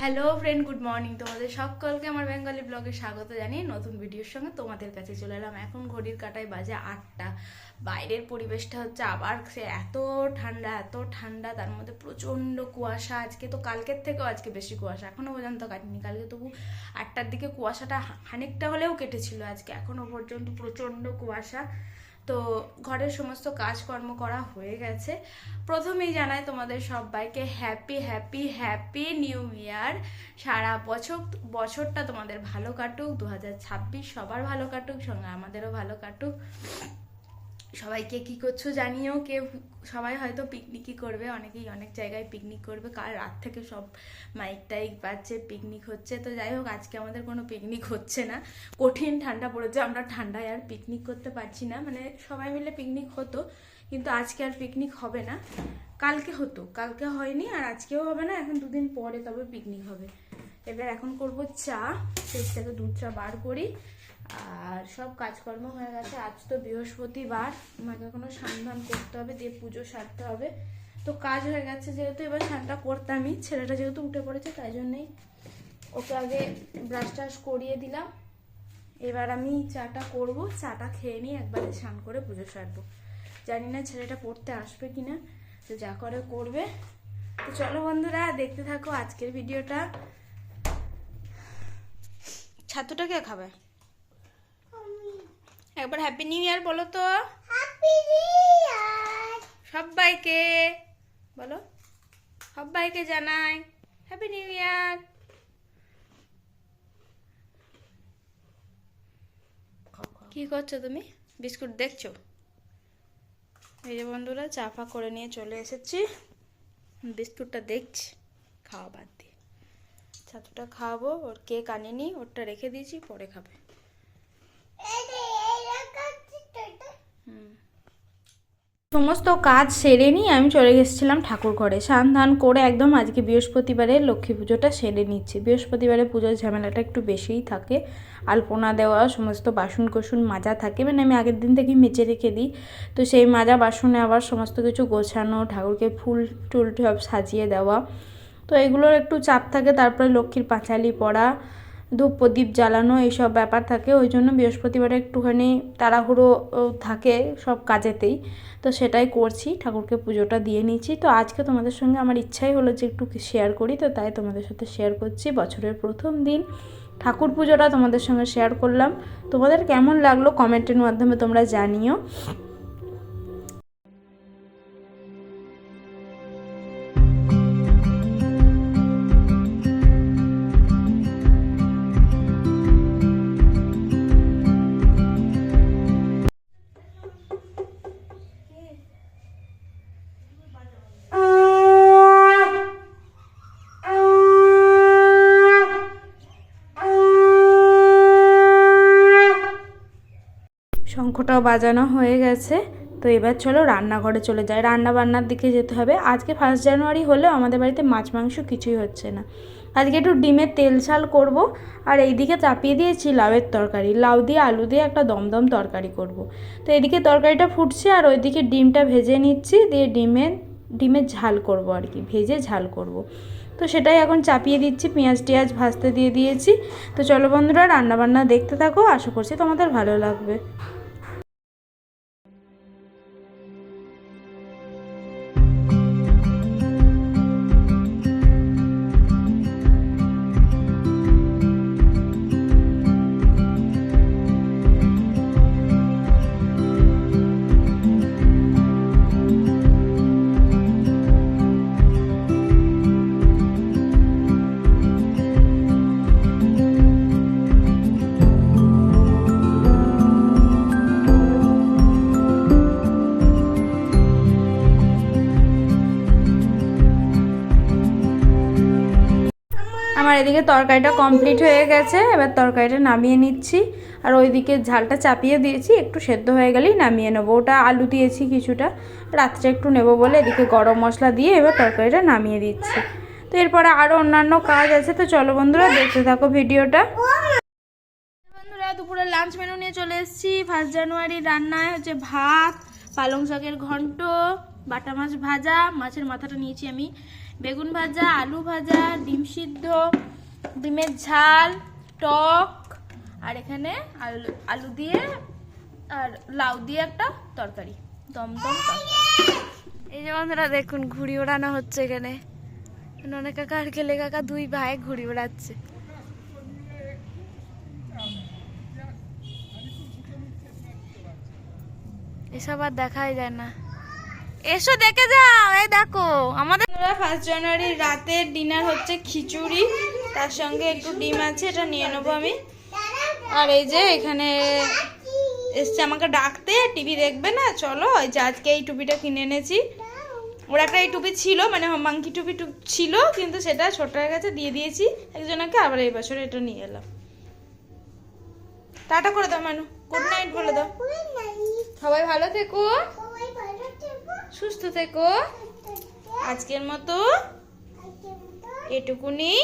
Hello friend, good morning. তোমাদের সকলকে আমার বেঙ্গলি ব্লগে স্বাগত জানিয়ে নতুন ভিডিওর সঙ্গে তোমাদের কাছে চলে এলাম। এখন ঘড়ির কাটায় বাজে আটটা। বাইরের পরিবেশটা হচ্ছে আবার সে এত ঠান্ডা এত ঠান্ডা, তার মধ্যে প্রচণ্ড কুয়াশা। আজকে তো কালকের থেকেও আজকে বেশি কুয়াশা এখনও পর্যন্ত কাটেনি। কালকে তবু আটটার দিকে কুয়াশাটা খানিকটা হলেও কেটেছিল আজকে। এখনও পর্যন্ত প্রচণ্ড কুয়াশা। তো ঘরের সমস্ত কাজকর্ম করা হয়ে গেছে। প্রথমেই জানাই তোমাদের সবাইকে happy happy happy new year সারা বছর, বছরটা তোমাদের ভালো কাটুক দু হাজার ছাব্বিশ সবার ভালো কাটুক, সঙ্গে আমাদেরও ভালো কাটুক। সবাইকে কি করছ জানিও, কেউ সবাই হয়তো পিকনিকই করবে, অনেকেই অনেক জায়গায় পিকনিক করবে, কাল রাত থেকে সব মাইক টাইক বাজছে পিকনিক হচ্ছে, তো যাই হোক, আজকে আমাদের কোনো পিকনিক হচ্ছে না। কঠিন ঠান্ডা পড়েছে, আমরা ঠান্ডায় আর পিকনিক করতে পারছি না মানে সবাই মিলে পিকনিক হতো, কিন্তু আজকে আর পিকনিক হবে না। কালকে হতো, কালকে হয়নি আর আজকেও হবে না, এখন দুদিন পরে তবে পিকনিক হবে। এবার এখন করব চা ফ্রিজ দুধ চা বার করি আর সব কাজকর্ম হয়ে গেছে। আজ তো বৃহস্পতিবার আমাকে এখনও স্নান করতে হবে, দিয়ে পুজো সারতে হবে। তো কাজ হয়ে গেছে, যেহেতু এবার স্নানটা করতামই, ছেলেটা যেহেতু উঠে পড়েছে, তাই জন্যই ওকে আগে ব্রাশ টাশ করিয়ে দিলাম। এবার আমি চাটা করব, চাটা খেয়ে নিয়ে একবারে স্নান করে পুজো সারবো। জানি না ছেলেটা পড়তে আসবে কিনা, তো যা করে করবে। তো চলো বন্ধুরা, দেখতে থাকো আজকের ভিডিওটা। ছাতুটা কে খাবে? একবার হ্যাপি নিউ ইয়ার বলো তো। সবাইকে বলো। সবাইকে জানাই। হ্যাপি নিউ ইয়ার কি করছ তুমি? বিস্কুট দেখছ? এই যে বন্ধুরা চা ফা করে নিয়ে চলে এসেছি। বিস্কুটটা দেখছি। খাওয়া বাদ দিয়ে। ছাতুটা খাওয়াবো ওর কেক আনিনি ওরটা রেখে দিয়েছি পরে খাবে। সমস্ত কাজ সেরে নিয়ে আমি চলে গেছিলাম ঠাকুর ঘরে। স্নান ধান করে একদম আজকে বৃহস্পতিবারে লক্ষ্মী পুজোটা সেরে নিচ্ছি। বৃহস্পতিবারে পুজোর ঝামেলাটা একটু বেশিই থাকে। আলপনা দেওয়া, সমস্ত বাসন কোসন মাজা থাকে। মানে আমি আগের দিন থেকেই মেজে রেখে দিই। তো সেই মাজা বাসনে আবার সমস্ত কিছু গোছানো, ঠাকুরকে ফুল টুল সব সাজিয়ে দেওয়া। তো এগুলোর একটু চাপ থাকে। তারপরে লক্ষ্মীর পাঁচালি পড়া ধূপ প্রদীপ জ্বালানো এইসব ব্যাপার থাকে, ওই জন্য বৃহস্পতিবারে একটুখানি তাড়াহুড়ো থাকে সব কাজেতেই। তো সেটাই করছি, ঠাকুরকে পুজোটা দিয়ে নিচ্ছি। তো আজকে তোমাদের সঙ্গে আমার ইচ্ছাই হলো যে একটু শেয়ার করি, তো তাই তোমাদের সাথে শেয়ার করছি বছরের প্রথম দিন। ঠাকুর পুজোটা তোমাদের সঙ্গে শেয়ার করলাম। তোমাদের কেমন লাগল কমেন্টের মাধ্যমে তোমরা জানিও। শঙ্খটাও বাজানো হয়ে গেছে। তো এবার চলো রান্নাঘরে চলে যাই। রান্না বান্নার দিকে যেতে হবে। আজকে ফার্স্ট জানুয়ারি হলেও আমাদের বাড়িতে মাছ মাংস কিছুই হচ্ছে না। আজকে একটু ডিমের তেল ঝাল করব। আর এইদিকে চাপিয়ে দিয়েছি লাউয়ের তরকারি। লাউ দিয়ে আলু দিয়ে একটা দমদম তরকারি করব। তো এদিকে তরকারিটা ফুটছে আর ওইদিকে ডিমটা ভেজে নিচ্ছি। দিয়ে ডিমের ডিমের ঝাল করব আর কি। ভেজে ঝাল করব। তো সেটাই এখন চাপিয়ে দিচ্ছি। পেঁয়াজ টিয়াজ ভাজতে দিয়ে দিয়েছি। তো চলো বন্ধুরা, রান্নাবান্না দেখতে থাকো। আশা করছি তোমাদের ভালো লাগবে। আমার এদিকে তরকারিটা কমপ্লিট হয়ে গেছে, এবার তরকারিটা নামিয়ে নিচ্ছি। আর ওইদিকে ঝালটা চাপিয়ে দিয়েছি, একটু সেদ্ধ হয়ে গেলেই নামিয়ে নেব। ওটা আলু দিয়েছি কিছুটা, রাত্রে একটু নেব বলে এদিকে গরম মশলা দিয়ে এবার তরকারিটা নামিয়ে দিচ্ছি। তো এরপরে আরও অন্যান্য কাজ আছে, তো চলো বন্ধুরা দেখতে থাকো ভিডিওটা। বন্ধুরা, দুপুরে লাঞ্চ মেনু নিয়ে চলে এসেছি। ফার্স্ট জানুয়ারি রান্নায় হচ্ছে ভাত, পালং শাকের ঘন্ট, বাটা মাছ ভাজা, মাছের মাথাটা নিয়েছি আমি। বেগুন ভাজা, আলু ভাজা, ডিম সিদ্ধ, ডিমের ঝাল, টক, আর এখানে আলু আলু দিয়ে আর লাউ দিয়ে একটা তরকারি দমদম এই যে বন্ধুরা, দেখুন, ঘুড়ি ওড়ানো হচ্ছে এখানে। ননে কাকা আর খেলে কাকা দুই ভাই ঘুড়ি ওড়াচ্ছে। এসব আর দেখাই যায় না। এসো, দেখে যাও, এই দেখো, আমাদের ফার্স্ট জানুয়ারি রাতের ডিনার হচ্ছে খিচুড়ি, তার সঙ্গে একটু ডিম আছে, এটা নিয়ে নেব আমি। আর এই যে এখানে এসছে আমাকে ডাকতে, টিভি দেখবে না, চলো ওই যে আজকে এই টুপিটা কিনে এনেছি। ওর একটা এই টুপি ছিল মানে মাংকি টুপি ছিল, কিন্তু সেটা ছোট হয়ে গেছে, দিয়ে দিয়েছি। একজনকে আবার এই বছর এটা নিয়ে এলাম। টাটা করে দাও, মানু গুড নাইট বলে দাও। সবাই ভালো থেকো। সুস্থ থেকো। আজকের মতো এটুকুনি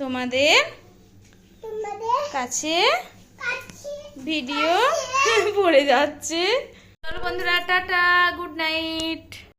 তোমাদের কাছে ভিডিও পড়ে যাচ্ছে। চলো বন্ধুরা টাটা গুড নাইট।